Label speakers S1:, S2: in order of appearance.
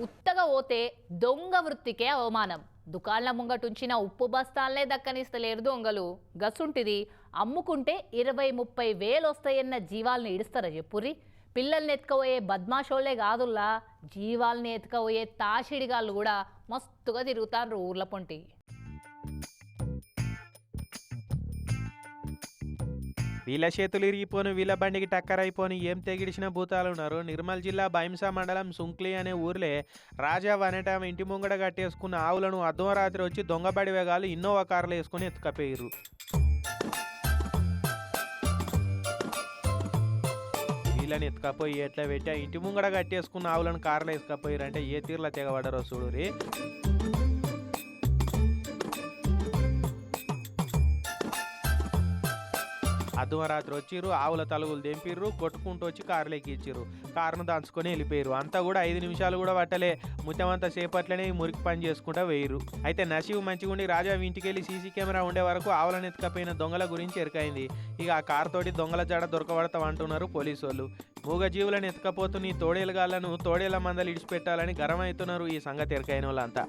S1: ఉత్తగా పోతే దొంగ వృత్తికే అవమానం. దుకాణం ముంగటుంచిన ఉప్పు బస్తాలనే దక్కనిస్తలేరు దొంగలు. గసుంటిది అమ్ముకుంటే ఇరవై ముప్పై వేలు వస్తాయన్న జీవాల్ని ఇడుస్తారా చెప్పురి పిల్లల్ని ఎత్తుకపోయే బద్మాషోళ్ళే కాదుల్లా జీవాల్ని ఎత్తుకపోయే తాషిడిగాళ్ళు కూడా మస్తుగా తిరుగుతారు ఊర్ల పొంటి.
S2: వీళ్ళ చేతులు ఇరిగిపోను వీళ్ళ బండికి టక్కర్ అయిపోని ఏం తెగిడిచిన భూతాలు ఉన్నారు నిర్మల్ జిల్లా భైంసా మండలం సుంక్లి అనే ఊర్లే రాజా అనేట ఇంటి ముంగడ కట్టేసుకున్న ఆవులను అర్ధరాత్రి వచ్చి దొంగబడి వేగాలు ఇన్నోవా కార్లు వేసుకుని ఎత్తుకపోయారు వీళ్ళని ఎత్తుకపోయి ఎట్లా పెట్టి? ఇంటి ముంగడ కట్టేసుకున్న ఆవులను కార్లు వేసుకపోయారు అంటే ఏ తీరులో తెగబడరో చూడు రే వచ్చిర్రు ఆవుల తలుగులు దింపిర్రు కొట్టుకుంటూ వచ్చి కారులో ఇచ్చిర్రు కారును దాచుకొని వెళ్ళిపోయారు అంతా కూడా ఐదు నిమిషాలు కూడా పట్టలే. ముత్యమంతా సేపట్లనే మురికి పని చేసుకుంటా వేయరు అయితే నసీబు మంచిగుండి రాజా ఇంటికి వెళ్ళి సీసీ కెమెరా ఉండే వరకు ఆవులను ఎత్తుకపోయిన దొంగల గురించి ఎరకైంది. ఇక ఆ కారు తోటి దొంగల జాడ దొరకబడతాం అంటున్నారు పోలీసు వాళ్ళు మూగజీవులను ఎత్తుకపోతూ నీ తోడేలుగాళ్ళను తోడేల మందలు ఇడిచిపెట్టాలని గరం అవుతున్నారు ఈ సంగతి ఎరకైన వాళ్ళంతా